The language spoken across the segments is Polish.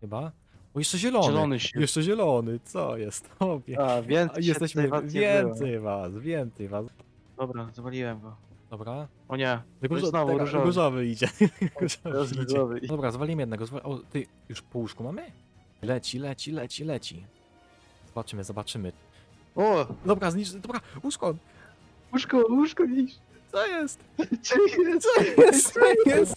Chyba. O, jeszcze zielony. Zielony się. Jeszcze zielony, co jest? Obie. A, więcej Jesteśmy was nie było. więcej was, więcej was. Dobra, zwaliłem go. Dobra. O nie, Różo, znowu teraz różowy. różowy idzie. różowy Teraz idzie. różowy. Dobra, zwalimy jednego. Zwal... O, ty, już po łóżku mamy? Leci, leci, leci, leci. Zobaczymy, zobaczymy. O, Dobra, znicz... Dobra, łóżko! łóżko, łóżko gdzieś. Co jest? Co jest? Co jest?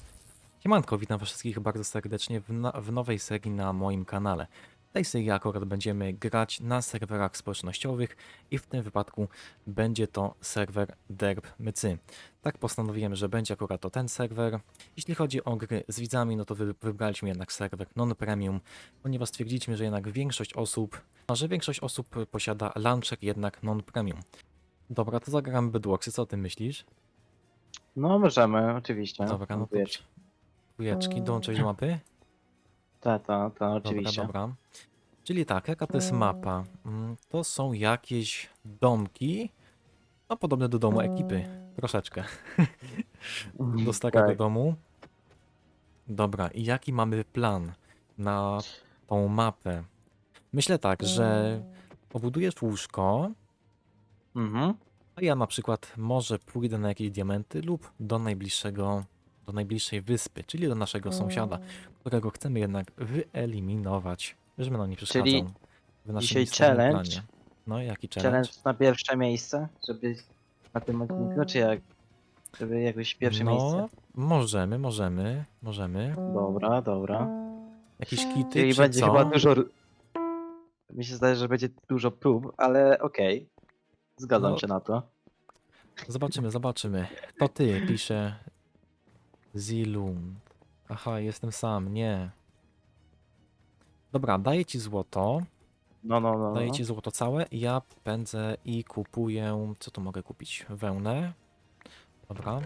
Siemanko, witam was wszystkich bardzo serdecznie w, na, w nowej serii na moim kanale. W tej serii akurat będziemy grać na serwerach społecznościowych i w tym wypadku będzie to serwer Derb Mycy. Tak postanowiłem, że będzie akurat to ten serwer. Jeśli chodzi o gry z widzami, no to wy, wybraliśmy jednak serwer non-premium, ponieważ stwierdziliśmy, że jednak większość osób, a że większość osób posiada launcher jednak non-premium. Dobra, to zagramy Bedwarsy, co ty myślisz? No możemy, oczywiście. Dobra, no to Dwójeczki, dołączyć do mapy? Ta, ta, ta, oczywiście. Dobra, dobra. Czyli tak, jaka to jest mapa? Mm, To są jakieś domki, no podobne do domu ekipy, troszeczkę, do starego Tak. domu. Dobra, i jaki mamy plan na tą mapę? Myślę tak, że pobudujesz łóżko, Mhm. a ja na przykład może pójdę na jakieś diamenty lub do najbliższego, do najbliższej wyspy, czyli do naszego sąsiada, którego chcemy jednak wyeliminować, żeby nam nie przeszkadzał Czyli w naszym dzisiaj challenge. planie. No, jaki challenge? Challenge na pierwsze miejsce, żeby na tym odcinku, czy jak? Żeby jakoś pierwsze no, miejsce. możemy, możemy, możemy. Dobra, dobra. Jakieś kity, Czyli czy będzie co? chyba dużo... Mi się zdaje, że będzie dużo prób, ale okej. Zgadzam No. się na to. Zobaczymy, zobaczymy. To ty, pisze Zilund. Aha, jestem sam, nie. Dobra, daję ci złoto. No, no, no. Daję no. ci złoto całe. Ja pędzę i kupuję. Co tu mogę kupić? Wełnę. Dobra.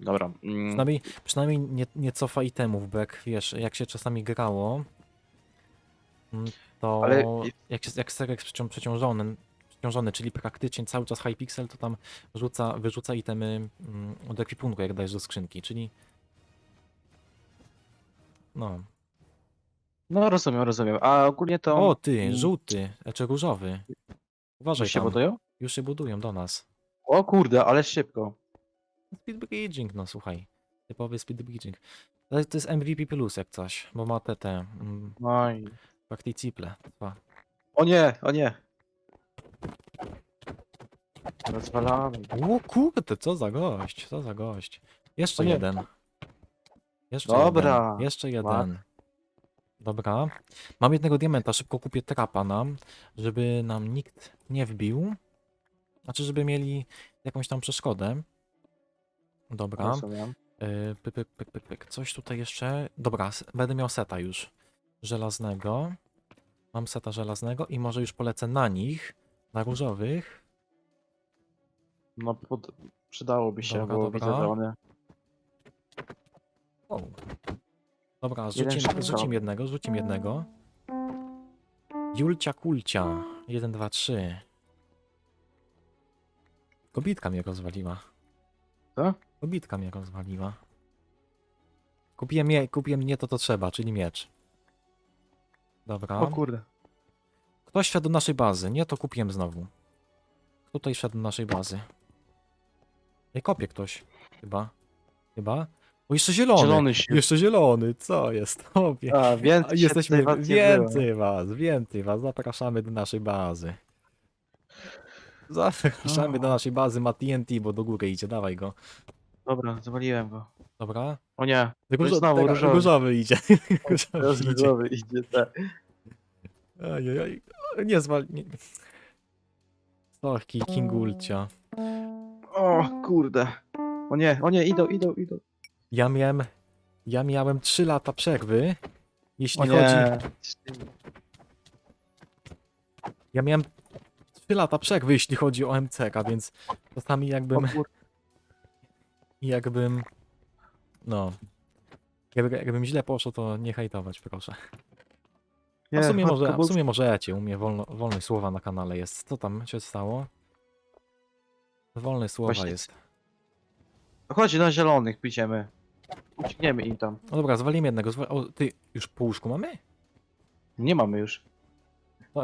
Dobra. Mm, Przynajmniej, przynajmniej nie, nie cofa itemów, bo jak wiesz, jak się czasami grało, mm, to Ale- jak, się, jak serek jest przecią- przeciążony, przeciążony, czyli praktycznie cały czas Hypixel, to tam rzuca, wyrzuca itemy mm, od ekwipunku, jak dajesz do skrzynki, czyli no. No rozumiem, rozumiem. A ogólnie to... O, ty, żółty, czy różowy. Uważaj Już się tam. budują? Już się budują do nas. O kurde, ale szybko. Speed bridging, no słuchaj. Typowy speed bridging. To to jest MVP plus jak coś, bo ma te, te mm, No i... Participle. Dwa. O nie, o nie. Rozwalamy. O kurde, co za gość, co za gość. Jeszcze O nie. jeden. Jeszcze Dobra. jeden. Jeszcze jeden. Dobra. Mam jednego diamenta, szybko kupię trapa nam, żeby nam nikt nie wbił. Znaczy, żeby mieli jakąś tam przeszkodę. Dobra. Rozumiem. Yy, pyk, pyk, pyk, pyk, pyk. Coś tutaj jeszcze. Dobra, s- będę miał seta już. Żelaznego. Mam seta żelaznego i może już polecę na nich. Na różowych. No pod... przydałoby się, Dobra, bo dobra. widzę, że. O. Dobra, Jeden rzucim, szybko. rzucim jednego, rzucim jednego. Julcia Kulcia. 1, 2, 3. Kobitka mnie rozwaliła. Co? Kobitka mnie rozwaliła. Kupiłem, je, kupiłem nie to, to trzeba, czyli miecz. Dobra. O kurde. Ktoś wszedł do naszej bazy. Nie, to kupiłem znowu. Kto tutaj wszedł do naszej bazy? Ej, kopie ktoś. Chyba. Chyba. O, jeszcze zielony. Zielony się. Jeszcze zielony. Co jest? Obie. A, więcej Jesteśmy was nie więcej was, więcej was. Zapraszamy do naszej bazy. Zapraszamy do naszej bazy. Ma TNT, bo do góry idzie. Dawaj go. Dobra, zwaliłem go. Dobra. O nie. Różo, jest znowu teraz różowy. różowy idzie. różowy Teraz idzie. różowy idzie, tak. Ajajaj. Nie zwal... Nie. Sorki, Kingulcia. O kurde. O nie, o nie, idą, idą, idą. Ja miałem... Ja miałem 3 lata przerwy. Jeśli chodzi... Ja miałem 3 lata przerwy, jeśli chodzi o MCK, więc czasami jakbym... Jakbym... No... Jakby, jakbym źle poszło, to nie hejtować, proszę. A w sumie, może, w sumie możecie, u mnie wolno, wolność słowa na kanale jest. Co tam się stało? Wolne słowa Właśnie jest. Chodź na zielonych, pójdziemy. Uciekniemy im tam. No dobra, zwalimy jednego. O, ty, już po łóżku mamy? Nie mamy już.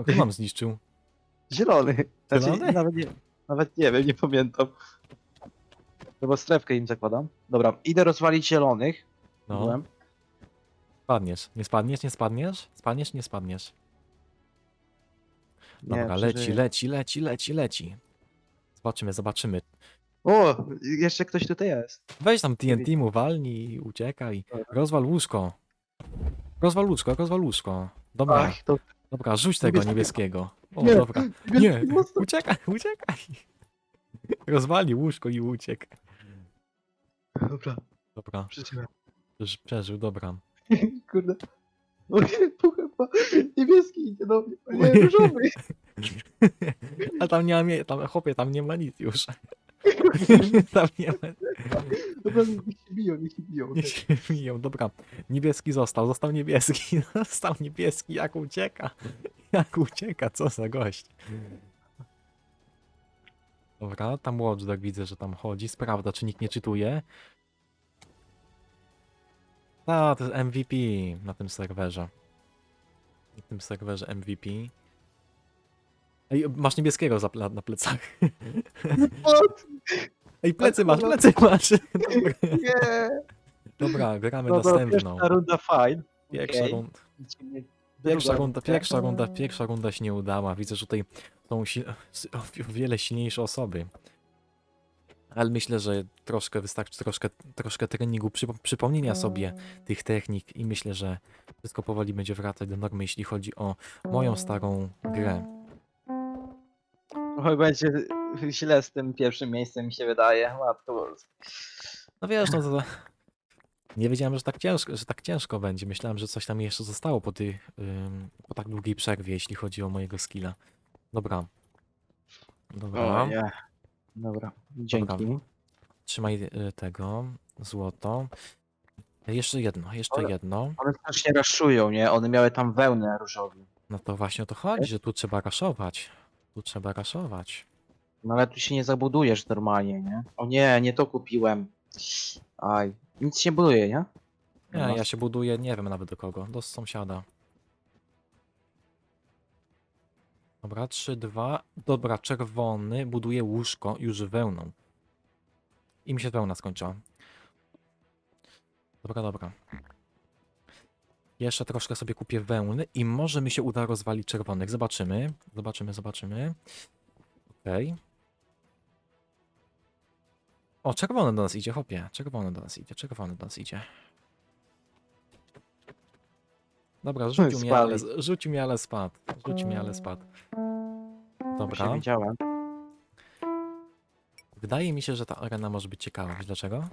Kto nam zniszczył? Zielony. Znaczy, Zielony? nawet, nie, nawet nie wiem, nie pamiętam. Chyba strefkę im zakładam. Dobra, idę rozwalić zielonych. No, Byłem. spadniesz. Nie spadniesz, nie spadniesz? Spadniesz, nie spadniesz. Nie, Dobra, leci, przeżyję. leci, leci, leci, leci. Zobaczymy, zobaczymy. O, jeszcze ktoś tutaj jest. Weź tam TNT mu walnij i uciekaj. Rozwal łóżko. Rozwal łóżko, rozwal łóżko. Dobra, Ach, to... dobra, rzuć tego niebieskiego. niebieskiego. O, Nie, dobra. Nie, niebieski mocno. uciekaj, uciekaj. Rozwali łóżko i uciekł. Dobra, Dobra, przeżył, dobra. Kurde. O nie, niebieski idzie do mnie. O nie, różowy. A tam nie ma, mie- tam, chłopie, tam nie ma nic już. tam nie ma, Dobra, niech się biją, niech się biją. nie się biją, dobra. Niebieski został, został niebieski, został niebieski, jak ucieka. Jak ucieka, co za gość. Dobra, tam Watchdog widzę, że tam chodzi, sprawdza, czy nikt nie czytuje. A, to jest MVP na tym serwerze. Na tym serwerze MVP. Ej, masz niebieskiego za ple- na plecach. Ej, plecy masz, plecy masz. Dobra, Nie. dobra gramy No to następną. pierwsza runda fajn. Pierwsza Okej. runda. Pierwsza Druga runda, pierwsza runda, pierwsza runda się nie udała. Widzę, że tutaj są si o wiele silniejsze osoby. Ale myślę, że troszkę wystarczy, troszkę, troszkę treningu, przypo przypomnienia sobie tych technik i myślę, że wszystko powoli będzie wracać do normy, jeśli chodzi o moją starą grę. Oj, będzie źle z tym pierwszym miejscem, mi się wydaje. Łatwo. No wiesz, no to... Nie wiedziałem, że tak ciężko, że tak ciężko będzie. Myślałem, że coś tam jeszcze zostało po, tej, ym, po tak długiej przerwie, jeśli chodzi o mojego skilla. Dobra. Dobra. O nie. Dobra, dzięki. Trzymaj y, tego, złoto. Jeszcze jedno, jeszcze Ale- jedno. One strasznie raszują, nie? One miały tam wełnę różową. No to właśnie o to chodzi, że tu trzeba raszować. Tu trzeba raszować. No ale tu się nie zabudujesz normalnie, nie? O nie, nie to kupiłem. Aj, nic się buduje, nie? Nie, No. ja się buduję, nie wiem nawet do kogo, do sąsiada. Dobra, 3, 2. Dobra, czerwony buduje łóżko już wełną. I mi się wełna skończyła. Dobra, dobra. Jeszcze troszkę sobie kupię wełny i może mi się uda rozwalić czerwonych. Zobaczymy. Zobaczymy, zobaczymy. Okej. O, czerwony do nas idzie, hopie. Czerwony do nas idzie, czerwony do nas idzie. Dobra, rzucił mnie, ale, rzucił mnie, ale spadł. Rzucił mnie, ale spadł. Się Dobra. widziałem. Wydaje mi się, że ta arena może być ciekawa. Wiesz dlaczego?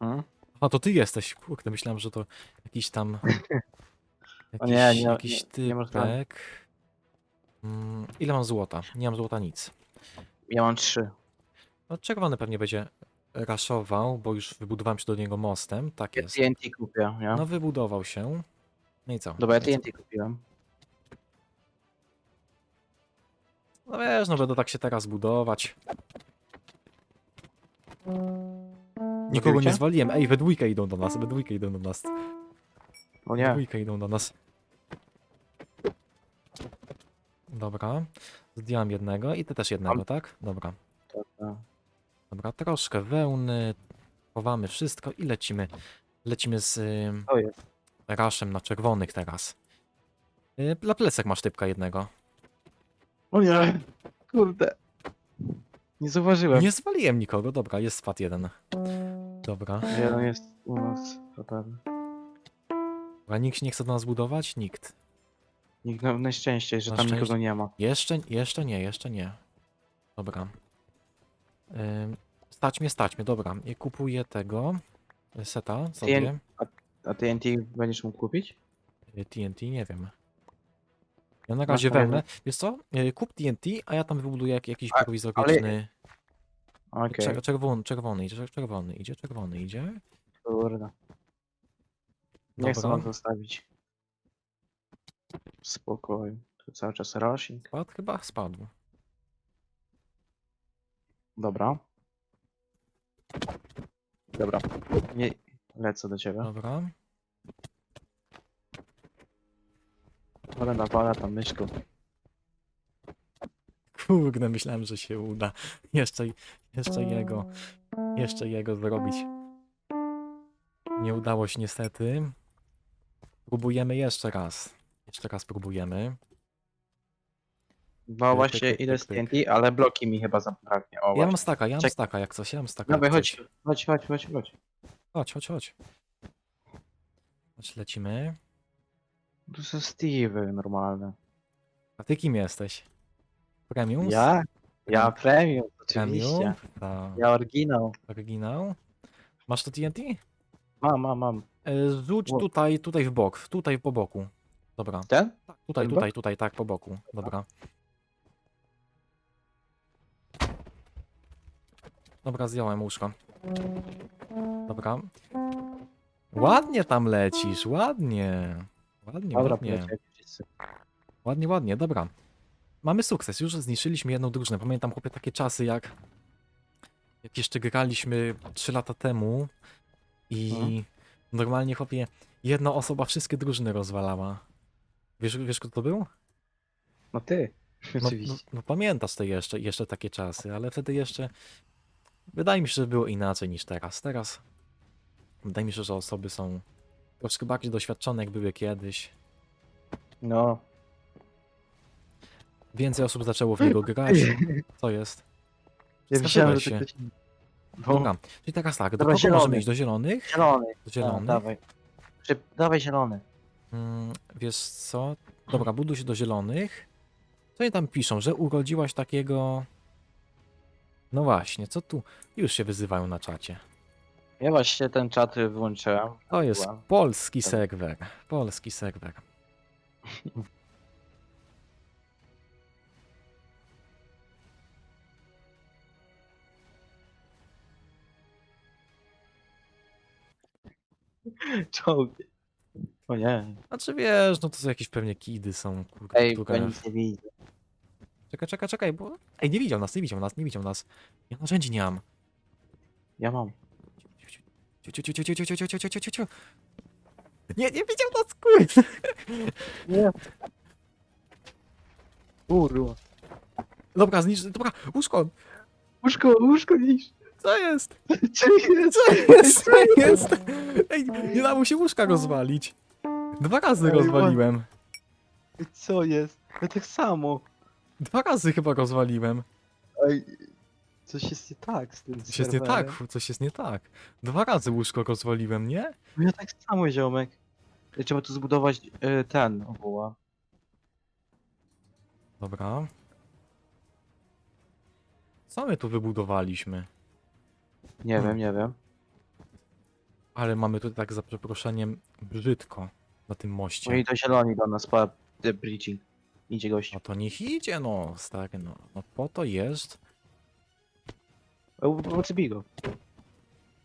Hmm? A to ty jesteś. Kurde, myślałem, że to jakiś tam. Jakiś, nie, nie- jakiś nie- nie można. typek. Mm, ile mam złota? Nie mam złota nic. Ja mam trzy. No, czerwony pewnie będzie raszował, bo już wybudowałem się do niego mostem. Tak jest. TNT kupię, nie? No, wybudował się. No i co? Dobra, ja No i co? TNT kupiłem. No wiesz, no będę tak się teraz budować. Nikogo nie zwaliłem. Ej, we dwójkę idą do nas, we dwójkę idą do nas. O nie, dwójkę idą do nas. Dobra. Zdjąłem jednego i ty też jednego, Mam- tak? Dobra. Dobra, troszkę wełny. Chowamy wszystko i lecimy. Lecimy z ym, to jest. Raszem na czerwonych teraz. Y, Dla plecak masz typka jednego. O nie, kurde. Nie zauważyłem. Nie zwaliłem nikogo, dobra, jest spad jeden. Dobra. Jeden jest u nas. To pewnie. A nikt nie chce do nas budować? Nikt. Nikt na, na szczęście, że Na tam szczęście. nikogo nie ma. Jeszcze, jeszcze nie, jeszcze nie. Dobra. Ym, stać mnie, stać mnie, dobra. Ja kupuję tego y, seta sobie. A TNT będziesz mógł kupić? TNT, nie wiem. Ja na Masz razie wełnę. jedno? Wiesz co? Y, Kup TNT, a ja tam wybuduję jak, jakiś A, prowizoryczny... Okej, Czer- czerwony, czerwony idzie, czerwony idzie, czerwony idzie. kurde. Nie chcę Dobra. nam zostawić. W spokoju. Tu cały czas rushing. Spadł? Chyba spadł. Dobra. Dobra. Nie, Lecę do ciebie. Dobra. Ale nawala tam myszką. Kurde, myślałem, że się uda. Jeszcze, jeszcze jego, jeszcze jego zrobić. Nie udało się niestety. Próbujemy jeszcze raz. Jeszcze raz próbujemy. Bo Pyk, właśnie z pyk. TNT, ale bloki mi chyba zabraknie. O, Ja właśnie. mam staka, ja mam Czek- staka jak coś, ja mam staka. Dawaj, jak coś. chodź, chodź, chodź, chodź, chodź. Chodź, chodź, chodź. Chodź, lecimy. Tu są Steve normalne. A ty kim jesteś? Premium? Ja? Ja premium, Premium? oczywiście. Ta, Ja oryginał. oryginał. Masz to TNT? Mam, mam, mam. E, Rzuć Wo- tutaj, tutaj w bok, tutaj po boku. Dobra. Ten? Tutaj, Ten tutaj, tutaj, tak, po boku. Dobra. Dobra, zdjąłem łóżko. Dobra. Ładnie tam lecisz, ładnie. Ładnie, Dobra, ładnie. wszyscy. Ładnie, ładnie, dobra. Mamy sukces, już zniszczyliśmy jedną drużynę. Pamiętam, chłopie, takie czasy jak... Jak jeszcze graliśmy 3 lata temu i Mhm. normalnie, chłopie, jedna osoba wszystkie drużyny rozwalała. Wiesz, wiesz kto to był? No ty. No, no, Oczywiście. no pamiętasz to jeszcze, jeszcze takie czasy, ale wtedy jeszcze wydaje mi się, że było inaczej niż teraz. Teraz wydaje mi się, że osoby są troszkę bardziej doświadczone, jak były kiedyś. No. Więcej osób zaczęło w niego grać. Co jest? Ja Skarżyłeś myślałem, że się. to ktoś... No, Dobra, czyli teraz tak, do Dobra, kogo możemy zielony. iść? Do zielonych? zielony. Do zielonych? dawaj. Szyb, dawaj zielony. Mm, wiesz co? Dobra, buduj się do zielonych. Co oni tam piszą, że urodziłaś takiego... No właśnie, co tu? Już się wyzywają na czacie. Ja właśnie ten czat wyłączyłem. To jest Była. polski serwer. Polski serwer. Czołg. O nie. Znaczy wiesz, no to są jakieś pewnie kidy są, kurde, Ej, bo nic nie widzę. Czekaj, czekaj, czekaj, bo... Ej, nie widział nas, nie widział nas, nie widział nas. Ja narzędzi nie mam. Ja mam. Ciu, ciu, ciu, ciu, ciu, ciu, ciu, ciu, ciu, ciu, ciu. Nie, nie widział nas, kurde. Nie. Kurwa. Dobra, zniszcz, dobra, łóżko, Łóżko, łóżko niż. co jest? Co jest? Co jest? Co jest? Ej, nie dało się łóżka rozwalić. Dwa razy rozwaliłem. Co jest? Ja tak samo. Dwa razy chyba rozwaliłem. Ej, coś jest nie tak z tym Coś jest nie serwerem. tak, coś jest nie tak. Dwa razy łóżko rozwaliłem, nie? Ja tak samo, ziomek. Trzeba tu zbudować y, ten obuła. Dobra. Co my tu wybudowaliśmy? Nie Hmm. wiem, nie wiem. Ale mamy tutaj tak za przeproszeniem brzydko na tym moście. No i to zieloni do nas, pa, the bridging. Idzie gość. No to niech idzie, no, stary, no. No po to jest. Ucybij go.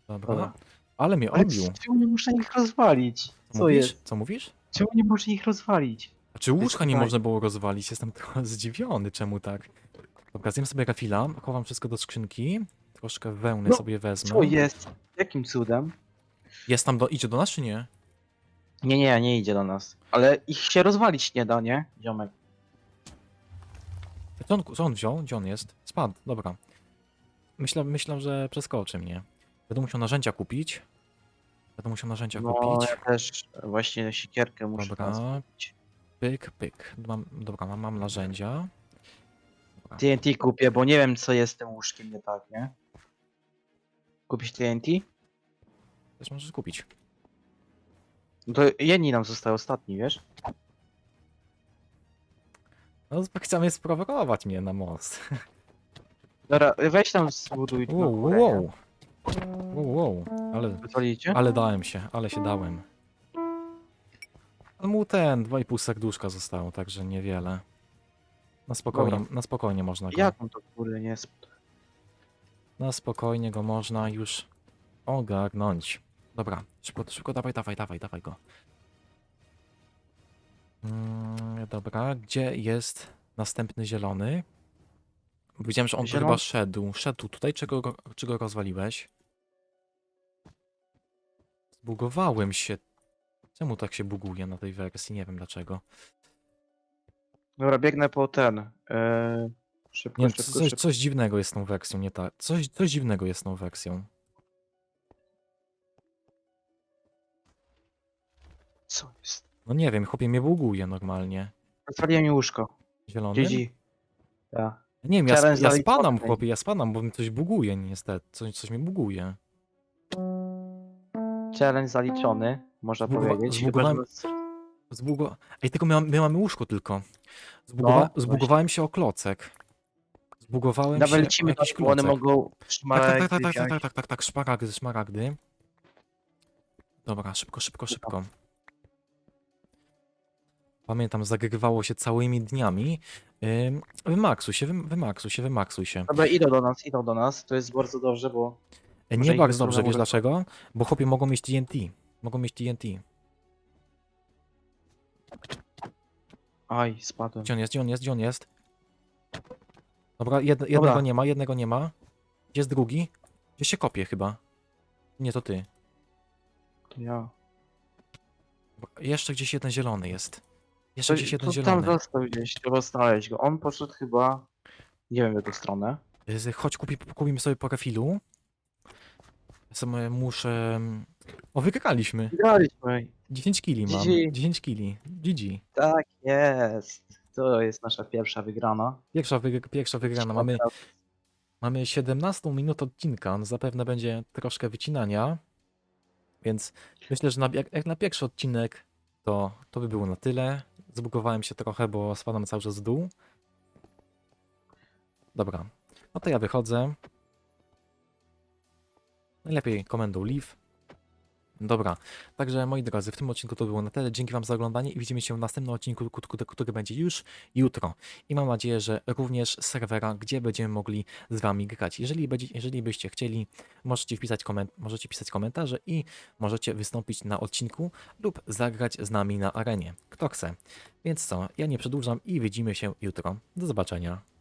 Dobra. Dobra. Ale mnie Ale obił. czemu nie muszę ich rozwalić? Co Co mówisz? jest? Co mówisz? Czemu nie muszę ich rozwalić? A czy łóżka nie można było rozwalić? Jestem trochę zdziwiony, czemu tak. Dobra, zjem sobie refila, chowam wszystko do skrzynki. Troszkę wełny No, sobie wezmę. Co jest? Jakim cudem? Jest tam do... Idzie do nas, czy nie? Nie, nie, nie idzie do nas. Ale ich się rozwalić nie da, nie? Ziomek. Co on, co on wziął? Gdzie on jest? Spadł, dobra. Myślę, myślę, że przeskoczy mnie. Będę musiał narzędzia kupić. Będę musiał narzędzia No, kupić. ja też właśnie siekierkę muszę Dobra. kupić. Pyk, pyk. Mam, dobra, mam, mam narzędzia. Dobra. TNT kupię, bo nie wiem co jest z tym łóżkiem nie tak, nie? Kupić TNT? Też możesz kupić. No to jedni nam został ostatni, wiesz? No, chcemy sprowokować mnie na most. Dobra, weź tam zbuduj na Wow, wow, nie? wow. Wow, wow. Ale, Wypalicie? ale dałem się, ale się dałem. No mu ten, 2,5 serduszka zostało, także niewiele. Na spokojnie, na spokojnie można go. Jak on to kurde nie jest? Na spokojnie go można już ogarnąć. Dobra, szybko, szybko, dawaj, dawaj, dawaj, dawaj go. Mm, dobra, gdzie jest następny zielony? Widziałem, że on tu chyba szedł. Szedł tutaj, czy go, czy go rozwaliłeś? Zbugowałem się. Czemu tak się buguje na tej wersji? Nie wiem dlaczego. Dobra, biegnę po ten. Yy, szybko, Nie, szybko, coś, szybko. coś dziwnego jest z tą wersją, nie tak. Coś, coś dziwnego jest z tą wersją. Co jest? No nie wiem, chłopie mnie buguje normalnie. Rozwaliłem mi łóżko. Zielony? GG. Ja. Nie wiem, ja, Challenge sp- ja zaliczony. spadam, chłopie, ja spadam, bo mi coś buguje niestety. Coś, coś mi buguje. Challenge zaliczony, można Zbugowa- powiedzieć. Chyba, zbugowałem-. Zbugo... Ej, tylko my, mam- my mamy łóżko tylko. Zbugowa... No. Zbugowałem się o klocek. Zbugowałem Nawet się o lecimy jakiś tak, bo one klocek. mogą Tak, tak, tak, tak, tak, wziąć. tak, tak, tak, tak, szmaragdy, szmaragdy. Dobra, szybko, szybko, szybko. Pamiętam, zagrywało się całymi dniami. Ym, wymaksuj się, wym- wymaksuj się, wymaksuj się. Dobra, idą do nas, idą do nas. To jest bardzo dobrze, bo E, Może Nie ich bardzo dobrze, wiesz dlaczego? Bo chłopie mogą mieć TNT. Mogą mieć TNT. Aj, spadłem. Gdzie on jest, gdzie on jest, gdzie on jest? Dobra, jed, jednego Dobra. nie ma, jednego nie ma. Gdzie jest drugi? Gdzie się kopie chyba? Nie, to ty. To ja. Jeszcze gdzieś jeden zielony jest. Jeszcze To, gdzieś jeden to tam zielony. został gdzieś, trzeba znaleźć go. On poszedł chyba... Nie wiem w jaką stronę. Z- Chodź, kupi, kupimy sobie po refilu. Ja sobie muszę... O, wygraliśmy. Graliśmy. 10 kili mam. GG. 10 kili. GG. Tak jest. To jest nasza pierwsza wygrana. Pierwsza, wyg pierwsza wygrana. Mamy, mamy 17 minut odcinka. On zapewne będzie troszkę wycinania. Więc myślę, że na, jak, jak na pierwszy odcinek to, to by było na tyle. Zbugowałem się trochę, bo spadam cały czas w dół. Dobra. No to ja wychodzę. Najlepiej komendą leave. Dobra, także moi drodzy, w tym odcinku to było na tyle. Dzięki Wam za oglądanie i widzimy się w następnym odcinku, ku- ku- który będzie już jutro. I mam nadzieję, że również serwera, gdzie będziemy mogli z Wami grać. Jeżeli, będzie, jeżeli byście chcieli, możecie wpisać koment możecie pisać komentarze i możecie wystąpić na odcinku lub zagrać z nami na arenie. Kto chce. Więc co, ja nie przedłużam i widzimy się jutro. Do zobaczenia.